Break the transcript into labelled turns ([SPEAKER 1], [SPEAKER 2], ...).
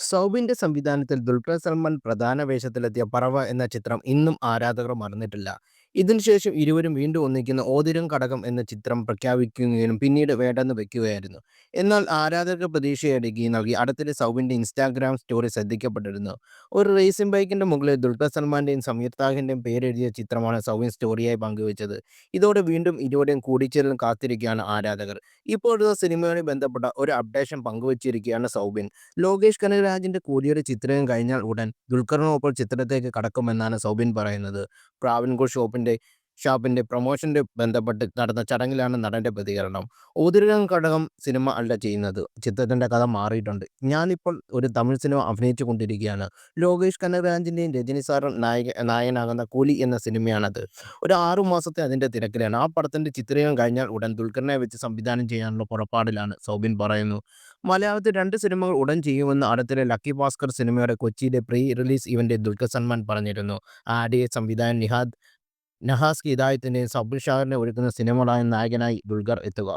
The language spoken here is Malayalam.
[SPEAKER 1] സൗബിന്റെ സംവിധാനത്തിൽ ദുൽഖർ സൽമാൻ പ്രധാന വേഷത്തിലെത്തിയ പറവ എന്ന ചിത്രം ഇന്നും ആരാധകർ മറന്നിട്ടില്ല. ഇതിനുശേഷം ഇരുവരും വീണ്ടും ഒന്നിക്കുന്ന ഓതിരം കടകം എന്ന ചിത്രം പ്രഖ്യാപിക്കുകയും പിന്നീട് വേണ്ടെന്ന് വെക്കുകയായിരുന്നു. എന്നാൽ ആരാധകർക്ക് പ്രതീക്ഷയേകി നൽകി അടുത്തിടെ സൗബിന്റെ ഇൻസ്റ്റാഗ്രാം സ്റ്റോറി ശ്രദ്ധിക്കപ്പെട്ടിരുന്നു. ഒരു റേസിംഗ് ബൈക്കിന്റെ മുകളിൽ ദുൽഖർ സൽമാന്റെയും സമീർ താഹിറിന്റെയും പേരെഴുതിയ ചിത്രമാണ് സൗബിൻ സ്റ്റോറിയായി പങ്കുവച്ചത്. ഇതോടെ വീണ്ടും ഇരുവരുടെയും കൂടിച്ചേരലും കാത്തിരിക്കുകയാണ് ആരാധകർ. ഇപ്പോഴത്തെ സിനിമയുമായി ബന്ധപ്പെട്ട ഒരു അപ്ഡേഷൻ പങ്കുവച്ചിരിക്കുകയാണ് സൗബിൻ. ലോകേഷ് കനകരാജിന്റെ കൂടിയൊരു ചിത്രം കഴിഞ്ഞാൽ ഉടൻ ദുൽഖറിനൊപ്പം ചിത്രത്തേക്ക് കടക്കുമെന്നാണ് സൗബിൻ പറയുന്നത്. പ്രാവൻകൂർ ഷോപ്പിന്റെ ഷാപ്പിന്റെ പ്രൊമോഷന്റെ ബന്ധപ്പെട്ട് നടന്ന ചടങ്ങിലാണ് നടന്റെ പ്രതികരണം. ഒതിരകം ഘടകം സിനിമ അല്ല ചെയ്യുന്നത്. ചിത്രത്തിന്റെ കഥ മാറിയിട്ടുണ്ട്. ഞാനിപ്പോൾ ഒരു തമിഴ് സിനിമ അഭിനയിച്ചു കൊണ്ടിരിക്കുകയാണ്. ലോകേഷ് കനകരാജിന്റെയും രജനി സാറും നായക നായകനാകുന്ന കൂലി എന്ന സിനിമയാണത്. ഒരു ആറു മാസത്തെ അതിന്റെ തിരക്കിലാണ്. ആ പടത്തിന്റെ ചിത്രീകരണം കഴിഞ്ഞാൽ ഉടൻ ദുൽഖറിനെ വെച്ച് സംവിധാനം ചെയ്യാനുള്ള പുറപ്പാടിലാണ് സൗബിൻ പറയുന്നു. മലയാളത്തിൽ രണ്ട് സിനിമകൾ ഉടൻ ചെയ്യുമെന്ന് അടുത്തിടെ ലക്കി ഭാസ്കർ സിനിമയുടെ കൊച്ചിയിലെ പ്രീ റിലീസ് ഇവന്റെ ദുൽഖർ സൽമാൻ പറഞ്ഞിരുന്നു. ആഡിയെ സംവിധായകൻ നിഹാദ് നഹാസ് ഹിദായത്തിന്റെയും സബുൽ ഷാഹിറിന്റെയും ഒരുക്കുന്ന സിനിമകളായ നായകനായി ദുൽഖർ എത്തുക.